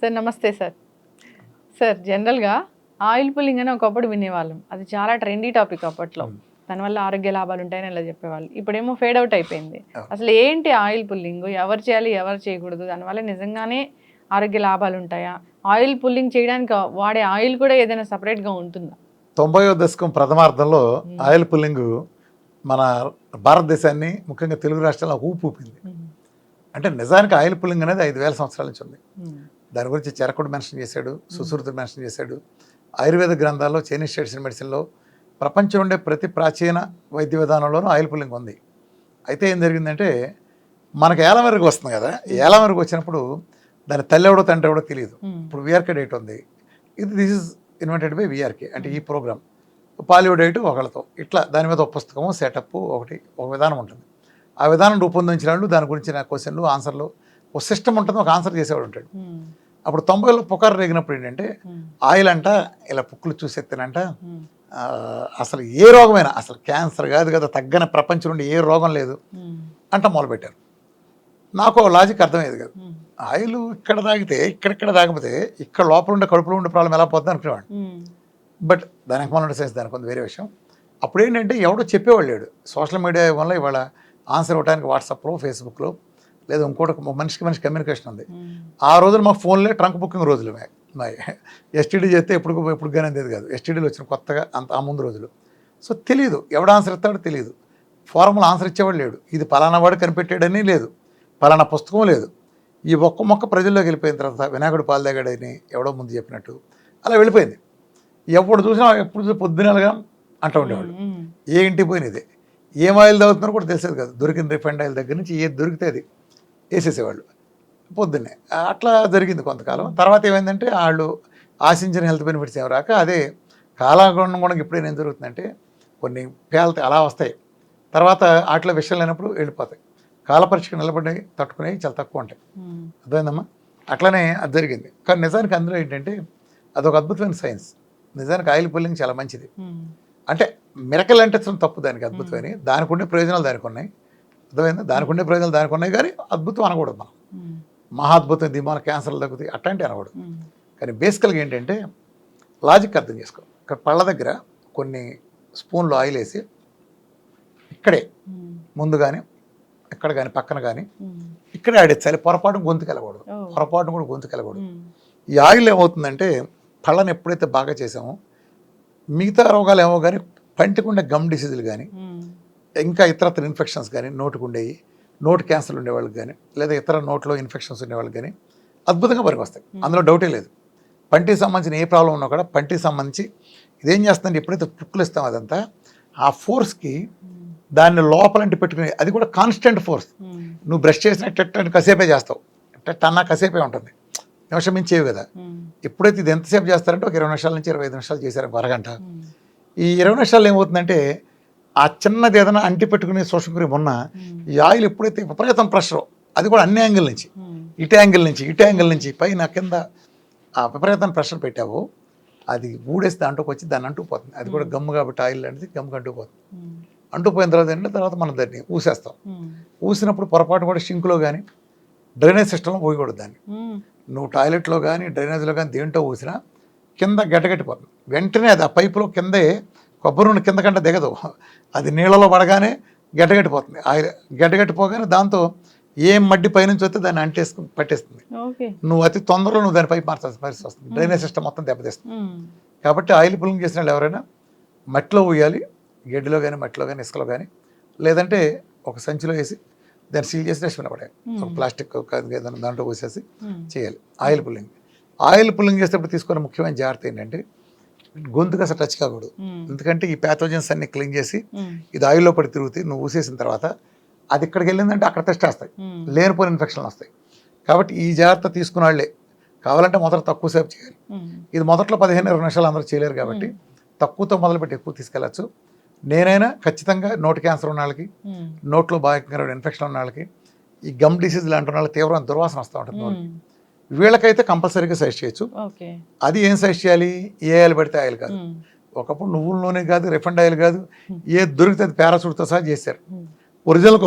Sir నమస్తే sir. Sir జనరల్గా oil pulling అని ఒకప్పుడు వినేవాళ్ళం. అది చాలా ట్రెండీ టాపిక్ అప్పట్లో. దానివల్ల ఆరోగ్య లాభాలు ఉంటాయని ఇలా చెప్పేవాళ్ళు. ఇప్పుడేమో ఫేడ్ అవుట్ అయిపోయింది. అసలు ఏంటి ఆయిల్ పుల్లింగ్ ఎవరు చేయాలి ఎవరు చేయకూడదు? దానివల్ల నిజంగానే ఆరోగ్య లాభాలు ఉంటాయా? ఆయిల్ పుల్లింగ్ చేయడానికి వాడే ఆయిల్ కూడా ఏదైనా సపరేట్గా ఉంటుందా? తొంభైవ దశకం ప్రథమార్థంలో. ఆయిల్ పుల్లింగ్ మన భారతదేశాన్ని ముఖ్యంగా తెలుగు రాష్ట్రాల్లో ఊపు ఊపింది. అంటే నిజానికి ఆయిల్ పుల్లింగ్ అనేది ఐదు వేల సంవత్సరాల నుంచి ఉంది. దాని గురించి చరకుడు మెన్షన్ చేశాడు సుశ్రుతుడు మెన్షన్ చేశాడు. ఆయుర్వేద గ్రంథాల్లో చైనీస్ ట్రెడిషన్ మెడిసిన్లో ప్రపంచం ఉండే ప్రతి ప్రాచీన వైద్య విధానంలోనూ ఆయిల్ పుల్లింగ్ ఉంది. అయితే ఏం జరిగిందంటే మనకు ఏలం వరకు వస్తుంది కదా ఏలం వరకు వచ్చినప్పుడు దాని తల్లి ఎవడో తండ్రి ఎవడో తెలియదు. ఇప్పుడు విఆర్కే డేట్ ఉంది. ఇది this is invented by VRK. అంటే ఈ ప్రోగ్రామ్. పాలియో డేట్ ఒకళ్ళతో. ఇట్లా దాని మీద ఒక పుస్తకము సెటప్ ఒకటి ఒక విధానం ఉంటుంది. ఆ విధానం రూపొందించిన వాళ్ళు దాని గురించిన క్వశ్చన్లు ఆన్సర్లు ఒక సిస్టమ్ ఉంటుంది ఒక ఆన్సర్ చేసేవాడు ఉంటాడు. అప్పుడు తొంభైలో పుకారు రేగినప్పుడు ఏంటంటే ఆయిల్ అంట ఇలా పుక్కులు చూసెత్తినంట అసలు ఏ రోగమైనా అసలు క్యాన్సర్ కాదు కదా తగ్గని ప్రపంచం నుండి ఏ రోగం లేదు అంట మొదలుపెట్టారు. నాకు లాజిక్ అర్థమయ్యేది కాదు. ఆయిల్ ఇక్కడ తాగితే ఇక్కడిక్కడ తాగిపోతే ఇక్కడ లోపల ఉండే కడుపులో ఉండే ప్రాబ్లం ఎలా పోతుంది అనుకునేవాడు. బట్ దానికి మన సైన్స్ దానికి కొంత వేరే విషయం. అప్పుడు ఏంటంటే ఎవడో చెప్పేవాళ్ళు లేడు. సోషల్ మీడియా వల్ల ఇవాళ ఆన్సర్ ఇవ్వడానికి వాట్సాప్లో ఫేస్బుక్లో లేదా ఇంకోటి మనిషికి మనిషి కమ్యూనికేషన్ ఉంది. ఆ రోజులు మా ఫోన్లే ట్రంక్ బుకింగ్ రోజులు మే మావి ఎస్టీడీ చేస్తే ఎప్పుడు ఎప్పుడు కానీ అందేది కాదు ఎస్టీడీలు వచ్చిన కొత్తగా అంత ఆ ముందు రోజులు. సో తెలియదు ఎవడు ఆన్సర్ ఇస్తాడో తెలియదు ఫార్ములా ఆన్సర్ ఇచ్చేవాడు లేడు. ఇది పలానా వాడు కనిపెట్టాడని లేదు. పలానా పుస్తకం లేదు. ఈ ఒక్క మొక్క ప్రజల్లోకి వెళ్ళిపోయిన తర్వాత వినాయకుడు పాలు తాగాడని ఎవడో ముందు చెప్పినట్టు అలా వెళ్ళిపోయింది. ఎప్పుడు చూసినా ఎప్పుడు చూసినా పొద్దునలుగా అంటూ ఉండేవాళ్ళు ఏ ఇంటికి పోయినది ఏం ఆయిల్ తాగుతున్నారో కూడా తెలిసేది కాదు. దొరికిన రిఫైండ్ ఆయిల్ దగ్గర నుంచి ఏది దొరికితే అది. వేసేసేవాళ్ళు. పొద్దున్నే. అట్లా జరిగింది కొంతకాలం. తర్వాత ఏమైందంటే వాళ్ళు ఆశించిన హెల్త్ బెనిఫిట్స్ ఏమి రాక అదే కాలాగుణం కూడా ఇప్పుడేం ఏం జరుగుతుందంటే కొన్ని పేలత అలా వస్తాయి. తర్వాత వాటిలో విషయం లేనప్పుడు వెళ్ళిపోతాయి. కాల పరీక్షకు నిలబడి తట్టుకునేవి చాలా తక్కువ ఉంటాయి. అర్థమైందమ్మా? అట్లనే అది జరిగింది. కానీ నిజానికి అందులో ఏంటంటే అదొక అద్భుతమైన సైన్స్. నిజానికి ఆయిల్ పుల్లింగ్ చాలా మంచిది. అంటే మిరకల్ అంటే తప్పు దానికి అద్భుతమైన. దానికి ఉండే ప్రయోజనాలు దానికి ఉన్నాయి. అర్థమైందా? దానికి ఉండే ప్రయోజనాలు దానికి ఉన్నాయి కానీ అద్భుతం అనకూడదు మనం. మహా అద్భుతం ఇది మన క్యాన్సర్లు తగ్గుతాయి అట్లాంటి అనకూడదు. కానీ బేసికల్గా ఏంటంటే లాజిక్ అర్థం చేసుకో. ఇక్కడ పళ్ళ దగ్గర కొన్ని స్పూన్లు ఆయిల్ వేసి ఇక్కడే ముందు కానీ ఇక్కడ కానీ పక్కన కానీ ఇక్కడే ఆడేచ్చాలి పొరపాటు గొంతుకు వెళ్ళకూడదు పొరపాటును కూడా గొంతుకు వెళ్ళకూడదు ఈ ఆయిల్ ఏమవుతుందంటే పళ్ళని ఎప్పుడైతే బాగా చేసామో మిగతా రోగాలు ఏమో కానీ పంటికుండే గమ్ డిసీజులు కానీ ఇంకా ఇతరత్ర ఇన్ఫెక్షన్స్ కానీ నోటికి ఉండేవి నోటి క్యాన్సర్లు ఉండేవాళ్ళకి కానీ లేదా ఇతర నోట్లో ఇన్ఫెక్షన్స్ ఉండేవాళ్ళకి కానీ అద్భుతంగా పనికొస్తాయి. అందులో డౌటే లేదు. పంటికి సంబంధించిన ఏ ప్రాబ్లం ఉన్నా కూడా పంటికి సంబంధించి ఇదేం చేస్తుందంటే ఎప్పుడైతే పుక్కులు ఇస్తాం అదంతా ఆ ఫోర్స్కి దాన్ని లోపలంటి పెట్టుకుని అది కూడా కాన్స్టెంట్ ఫోర్స్ నువ్వు బ్రష్ చేసిన టెట్ అని కసేపే చేస్తావు. టెట్ అన్నా కసేపే ఉంటుంది. నిమిషం మించేవి కదా. ఎప్పుడైతే ఇది ఎంతసేపు చేస్తారంటే ఒక ఇరవై నిమిషాల నుంచి ఇరవై ఐదు నిమిషాలు చేశారు అరగంట. ఈ ఇరవై నిమిషాలు ఏమవుతుందంటే ఆ చిన్నది ఏదైనా అంటి పెట్టుకునే సోషల్ క్రీమ్ ఉన్న ఈ ఆయిల్ ఎప్పుడైతే విపరీతం ప్రెషర్ అది కూడా అన్ని యాంగిల్ నుంచి. ఇటు యాంగిల్ నుంచి ఇటు యాంగిల్ నుంచి పైన కింద ఆ విపరీతం ప్రెషర్ పెట్టావో అది ఊడేసి దాంట్లోకి వచ్చి దాన్ని అంటుకుపోతుంది అది కూడా గమ్ము కాబట్టి ఆయిల్ అనేది గమ్ముగా అంటుకుపోతుంది అంటుకుపోయిన తర్వాత ఏంటంటే తర్వాత మనం దాన్ని ఊసేస్తాం. ఊసినప్పుడు పొరపాటు కూడా షింకులో కానీ డ్రైనేజ్ సిస్టంలో పోయకూడదు దాన్ని. నువ్వు టాయిలెట్లో కానీ డ్రైనేజ్లో కానీ దేంట్లో ఊసినా కింద గడ్డగట్టిపోతుంది వెంటనే అది ఆ పైపులో కిందే కొబ్బరి నూనె కింద కంటే దిగదు. అది నీళ్ళలో పడగానే గడ్డగట్టిపోతుంది. ఆయిల్ గడ్డగట్టిపోగానే దాంతో ఏం మడ్డి పైనుంచి వస్తే దాన్ని అంటేసుకుని పట్టేస్తుంది. నువ్వు అతి తొందరలో నువ్వు దాని పైపు మార్చాల్సిన పరిస్థితి వస్తుంది డ్రైనేజ్ సిస్టమ్ మొత్తం దెబ్బతీస్తుంది. కాబట్టి ఆయిల్ పుల్లింగ్ చేసిన వాళ్ళు ఎవరైనా మట్టిలో ఊయాలి గడ్డిలో కానీ మట్టిలో కానీ ఇసుకలో కానీ లేదంటే ఒక సంచిలో వేసి దాన్ని సీల్ చేసి డస్ట్బిన్ పడాలి ఒక ప్లాస్టిక్ దాంట్లో పోసేసి చేయాలి. ఆయిల్ పుల్లింగ్ ఆయిల్ పుల్లింగ్ చేసేటప్పుడు తీసుకునే ముఖ్యమైన జాగ్రత్త ఏంటంటే గొంతుకు అసలు టచ్ కాకూడదు. ఎందుకంటే ఈ ప్యాథోజన్స్ అన్ని క్లీన్ చేసి ఇది ఆయిల్లో పడి తిరుగుతాయి నువ్వు ఊసేసిన తర్వాత అది ఇక్కడికి వెళ్ళిందంటే అక్కడ టెస్ట్ చేస్తాయి. లేనిపోయిన ఇన్ఫెక్షన్లు వస్తాయి. కాబట్టి ఈ జాగ్రత్త తీసుకున్న వాళ్ళే. కావాలంటే మొదట తక్కువ సేపు చేయాలి. ఇది మొదట్లో పదిహేను ఇరవై నిమిషాలు అందరూ చేయలేరు కాబట్టి తక్కువతో మొదలుపెట్టి ఎక్కువ తీసుకెళ్ళచ్చు. నేనైనా ఖచ్చితంగా నోటి క్యాన్సర్ ఉన్న వాళ్ళకి నోట్లో బాగా ఇన్ఫెక్షన్ ఉన్న వాళ్ళకి ఈ గమ్ డిసీజ్ లాంటి వాళ్ళకి తీవ్రమైన దుర్వాసన వస్తూ ఉంటుంది. వీళ్ళకైతే కంపల్సరీగా సజెస్ట్ చేయొచ్చు. అది ఏం సజెస్ట్ చేయాలి? ఏ ఆయిల్ పెడితే ఆయిల్ కాదు. ఒకప్పుడు నువ్వుల నూనె కాదు రిఫండ్ ఆయిల్ కాదు. ఏ దొరికితే అది పారాసూట్తో సహా చేశారు. ఒరిజినల్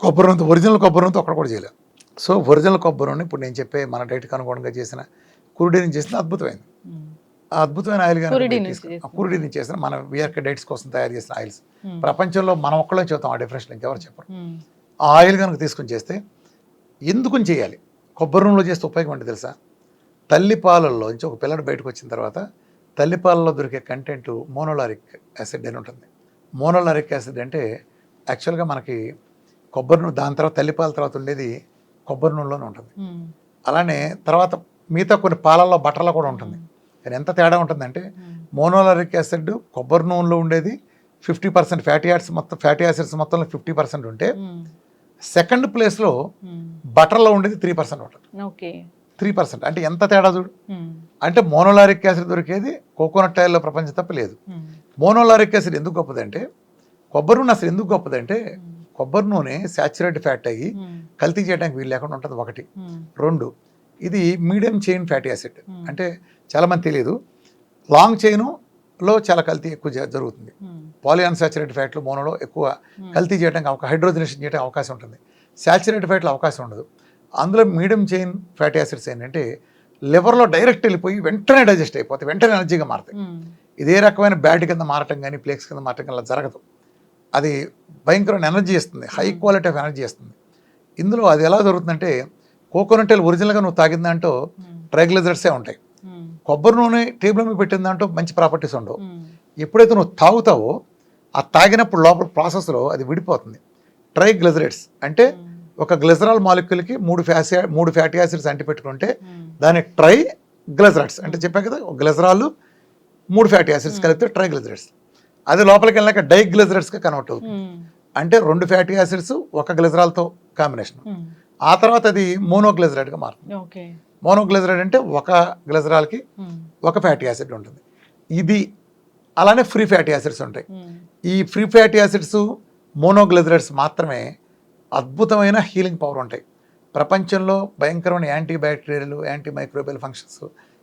కొబ్బరి నూనెతో ఒరిజినల్ కొబ్బరి నూనెతో అక్కడ కూడా చేయలేదు. సో ఒరిజినల్ కొబ్బరి నూనె ఇప్పుడు నేను చెప్పే మన డైట్కి అనుగుణంగా చేసిన కురుడి నుంచి చేసిన అద్భుతమైంది. అద్భుతమైన ఆయిల్ కురుడి నుంచి చేసిన. మన విఆర్కే డైట్స్ కోసం తయారు చేసిన ఆయిల్స్. ప్రపంచంలో మనం ఒక్కళ్ళే చూద్దాం ఆ డిఫరెన్స్ ఇంకెవరు చెప్పరు. ఆ ఆయిల్ కనుక తీసుకుని చేస్తే ఎందుకుని చేయాలి? కొబ్బరి నూనెలో చేస్తే ఉపయోగం అంటే తెలుసా? తల్లి పాలల్లోంచి ఒక పిల్లడు బయటకు వచ్చిన తర్వాత తల్లి పాలలో దొరికే కంటెంట్ మోనోలారిక్ యాసిడ్ అని ఉంటుంది. మోనోలారిక్ యాసిడ్ అంటే యాక్చువల్గా మనకి కొబ్బరి నూనె దాని తర్వాత తల్లిపాల తర్వాత ఉండేది కొబ్బరి నూనెలోనే ఉంటుంది. అలానే తర్వాత మిగతా కొన్ని పాలల్లో బట్టర్లో కూడా ఉంటుంది. కానీ ఎంత తేడా ఉంటుందంటే మోనోలారిక్ యాసిడ్ కొబ్బరి నూనెలో ఉండేది ఫిఫ్టీ పర్సెంట్ ఫ్యాటీ యాసిడ్స్ మొత్తం ఫ్యాటీ యాసిడ్స్ మొత్తంలో ఫిఫ్టీ పర్సెంట్ ఉంటే. సెకండ్ ప్లేస్లో ఉమ్. బటర్లో ఉండేది three percent okay three percent అంటే ఎంత తేడా చూడు ఉమ్. అంటే మోనోలారిక్ యాసిడ్ దొరికేది కోకోనట్ ఆయిల్లో ప్రపంచం తప్ప లేదు ఉమ్. మోనోలారిక్ యాసిడ్ ఎందుకు గొప్పదంటే కొబ్బరి నూనె అసలు ఎందుకు గొప్పదంటే. కొబ్బరి నూనె సాచురేట్ ఫ్యాట్ అయ్యి. కల్తీ చేయడానికి వీలు లేకుండా ఉంటుంది ఒకటి. రెండు ఇది medium chain fatty acid Hmm. అంటే చాలామంది తెలియదు లాంగ్ చైన్లో చాలా కల్తీ ఎక్కువ జరుగుతుంది ఉమ్. పాలీ అన్సాచురేటెడ్ ఫ్యాట్లు మోనోలో ఎక్కువ ఉమ్. కల్తీ చేయడానికి అవకాశం హైడ్రోజనేషన్ చేయడానికి అవకాశం ఉంటుంది సాచురేటెడ్ ఫ్యాట్లో అవకాశం ఉండదు అందులో మీడియం చైన్ ఫ్యాటీ యాసిడ్స్ ఏంటంటే లివర్లో డైరెక్ట్ వెళ్ళిపోయి వెంటనే డైజెస్ట్ అయిపోతాయి వెంటనే ఎనర్జీగా మారుతాయి ఉమ్. ఇదే రకమైన బ్యాడ్ కింద మారటం కానీ ప్లేక్స్ కింద మారటం కానీ అలా జరగదు అది భయంకరమైన ఎనర్జీ ఇస్తుంది హై క్వాలిటీ ఆఫ్ ఎనర్జీ ఇస్తుంది ఇందులో అది ఎలా జరుగుతుందంటే కోకోనట్ ఆయిల్ ఒరిజినల్గా నువ్వు ఉమ్. ట్రైగ్లిజర్సే ఉంటాయి. కొబ్బరి నూనె టేబుల్ మీద పెట్టిన దాంట్లో మంచి ప్రాపర్టీస్ ఉండవు. ఎప్పుడైతే నువ్వు తాగుతావో ఆ తాగినప్పుడు లోపల ప్రాసెస్లో అది విడిపోతుంది ట్రైగ్లిజరేట్స్ అంటే ఉమ్. ఒక గ్లిజరాల్ మాలిక్యూల్కి మూడు ఫ్యాసి మూడు ఫ్యాటీ యాసిడ్స్ అంటి పెట్టుకుంటే ఉమ్. దాని ట్రై గ్లిజరాట్స్ అంటే చెప్పా కదా ఒక గ్లిజరాలు మూడు ఫ్యాటీ యాసిడ్స్ కలిపితే ట్రై గ్లిజరేట్స్ అది లోపలికి వెళ్ళాక డై గ్లిజరేట్స్గా కన్వర్ట్ అవుతుంది. అంటే రెండు ఫ్యాటీ యాసిడ్స్ ఒక గ్లిజరాల్తో కాంబినేషన్. ఆ తర్వాత అది మోనోగ్లిజరైడ్గా మారుతుంది మోనోగ్లిజరైడ్ అంటే ఒక గ్లిజరాల్కి ఉమ్. ఒక ఫ్యాటీ యాసిడ్ ఉంటుంది ఇది అలానే ఫ్రీ ఫ్యాటీ యాసిడ్స్ ఉంటాయి ఉమ్. ఈ ఫ్రీ ఫ్యాటీ యాసిడ్స్ మోనోగ్లిజరైడ్స్ మాత్రమే అద్భుతమైన హీలింగ్ పవర్ ఉంటాయి ప్రపంచంలో భయంకరమైన antibacterial antimicrobial functions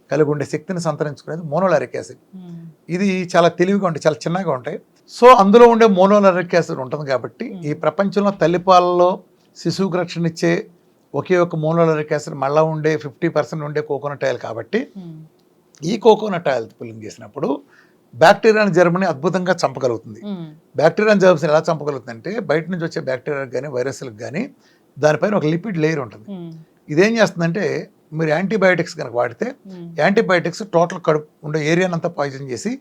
కలిగి ఉండే శక్తిని సంతరించుకునేది మోనోలారిక్ యాసిడ్ ఉమ్. ఇది చాలా తెలివిగా ఉంటాయి చాలా చిన్నగా ఉంటాయి సో అందులో ఉండే మోనోలారిక్ యాసిడ్ ఉంటుంది కాబట్టి ఈ ప్రపంచంలో తల్లిపాలలో శిశువుకు రక్షణ ఇచ్చే ఒకే ఒక మోనోలారిక్ యాసిడ్ మళ్ళా ఉండే ఫిఫ్టీ పర్సెంట్ ఉండే కోకోనట్ ఆయిల్ కాబట్టి. ఈ కోకోనట్ ఆయిల్ పుల్లింగ్ చేసినప్పుడు బ్యాక్టీరియాని జర్మనీ అద్భుతంగా చంపగలుగుతుంది ఉమ్. బ్యాక్టీరియాని జర్మ్స్ ఎలా చంపగలుగుతుంది అంటే బయట నుంచి వచ్చే బ్యాక్టీరియాకి కానీ వైరస్లకు కానీ దానిపైన ఒక లిపిడ్ లేయర్ ఉంటుంది. ఇదేం చేస్తుందంటే మీరు యాంటీబయాటిక్స్ కనుక వాడితే. యాంటీబయాటిక్స్ టోటల్ కడుపు ఉండే ఏరియాని అంతా పాయిజన్ చేసి.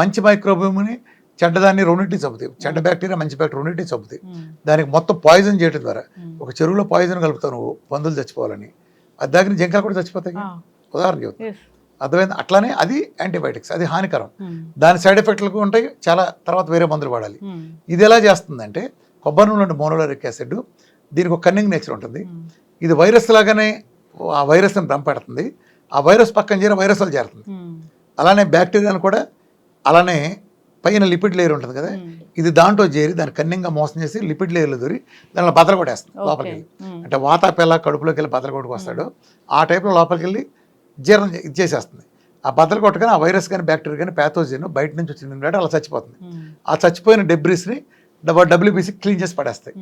మంచి మైక్రోబియమ్ని చెడ్డదాన్ని రెండింటి చంపుతాయి చెడ్డ బ్యాక్టీరియా మంచి బ్యాక్టీరియా రెండింటి చంపుతాయి. దానికి మొత్తం పాయిజన్ చేయడం ద్వారా. ఒక చెరువులో పాయిజన్ కలుపుతావు నువ్వు పందులు చచ్చిపోవాలని అది దగ్గర జింకలు కూడా చచ్చిపోతాయి. ఉదాహరణ చెబుతాను అర్థమైంది అట్లానే అది యాంటీబయాటిక్స్ అది హానికరం. దాని సైడ్ ఎఫెక్ట్లు ఉంటాయి చాలా తర్వాత వేరే మందులు వాడాలి. ఇది ఎలా చేస్తుందంటే కొబ్బరి నూనె మోనోలరిక్ యాసిడ్ దీనికి ఒక కన్నింగ్ నేచర్ ఉంటుంది. ఇది వైరస్ లాగానే ఆ వైరస్ని దంపెడుతుంది ఆ వైరస్ పక్కన చేర వైరస్ వల్ల చేరుతుంది. అలానే బ్యాక్టీరియాను కూడా అలానే పైన లిపిడ్ లేయర్ ఉంటుంది కదా. ఇది దాంట్లో చేరి దాన్ని కన్నింగా మోసం చేసి లిపిడ్ లేయర్లో దూరి దానిలో బద్దలు కొట్టేస్తుంది లోపలికి వెళ్ళి. అంటే వాతాపెల్ల కడుపులోకి వెళ్ళి బద్దలు కొట్టుకు వస్తాడు ఆ టైప్లో లోపలికి వెళ్ళి జీర్ణం చేసేస్తుంది ఆ బద్దలు కొట్టగానే ఆ వైరస్ కానీ బ్యాక్టీరియా కానీ ప్యాథోజన్ బయట నుంచి వచ్చింది కాబట్టి అలా చచ్చిపోతుంది. ఆ చచ్చిపోయిన డెబ్రిస్ని డబ్ల్యూబీసీ క్లీన్ చేసి పడేస్తాయి.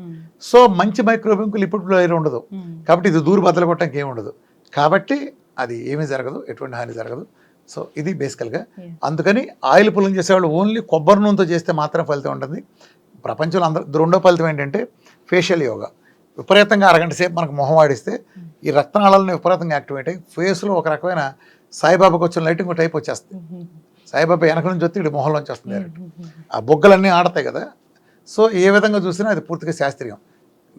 సో మంచి మైక్రోబియంకు లిపిడ్ లేయర్ ఉండదు. కాబట్టి ఇది దూరు బద్దలు కొట్టడానికి ఏమి ఉండదు కాబట్టి అది ఏమీ జరగదు ఎటువంటి హాని జరగదు సో ఇది బేసికల్గా. అందుకని ఆయిల్ పుల్లింగ్ చేసేవాళ్ళు ఓన్లీ కొబ్బరి నూనెతో చేస్తే మాత్రం ఫలితం ఉంటుంది. ప్రపంచంలో అందరూ రెండో ఫలితం ఏంటంటే ఫేషియల్ యోగా. విపరీతంగా అరగంట సేపు మనకు మొహం వాడిస్తే ఈ రక్తనాళాలను విపరీతంగా యాక్టివేట్ అయ్యి ఫేస్లో ఒక రకమైన సాయిబాబాకి వచ్చిన లైటింగ్ టైప్ వచ్చేస్తుంది. ఉమ్. సాయిబాబా వెనక నుంచి వస్తే ఇటు మొహంలోంచి వస్తుంది డైరెక్ట్ ఉమ్. ఆ బొగ్గలన్నీ ఆడతాయి కదా. సో ఏ విధంగా చూసినా అది పూర్తిగా శాస్త్రీయం.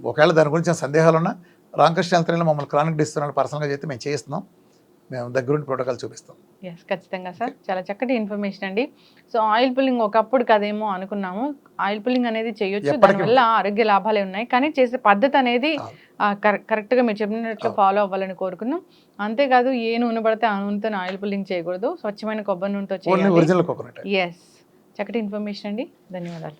ఒకవేళ దాని గురించి ఏమైనా సందేహాలున్నా రామకృష్ణ హెల్త్ మమ్మల్ని క్రానిక్ డిస్తున్నాడు పర్సనల్గా చేస్తే మేము చేయిస్తున్నాం. మేము దగ్గరుండి ప్రోటోకాల్ చూపిస్తాం. ఎస్ ఖచ్చితంగా సార్. చాలా చక్కటి ఇన్ఫర్మేషన్ అండి. సో ఆయిల్ పుల్లింగ్ ఒకప్పుడు కదేమో అనుకున్నాము. ఆయిల్ పుల్లింగ్ అనేది చేయొచ్చు. దానివల్ల ఆరోగ్య లాభాలే ఉన్నాయి. కానీ చేసే పద్ధతి అనేది కరెక్ట్గా మీరు చెప్పినట్లు ఫాలో అవ్వాలని కోరుకున్నాం అంతేకాదు ఏ నూనె పడితే ఆ నూనెతో ఆయిల్ పుల్లింగ్ చేయకూడదు. స్వచ్ఛమైన కొబ్బరి నూనెతో చేయాలి. ఎస్ చక్కటి ఇన్ఫర్మేషన్ అండి. ధన్యవాదాలు.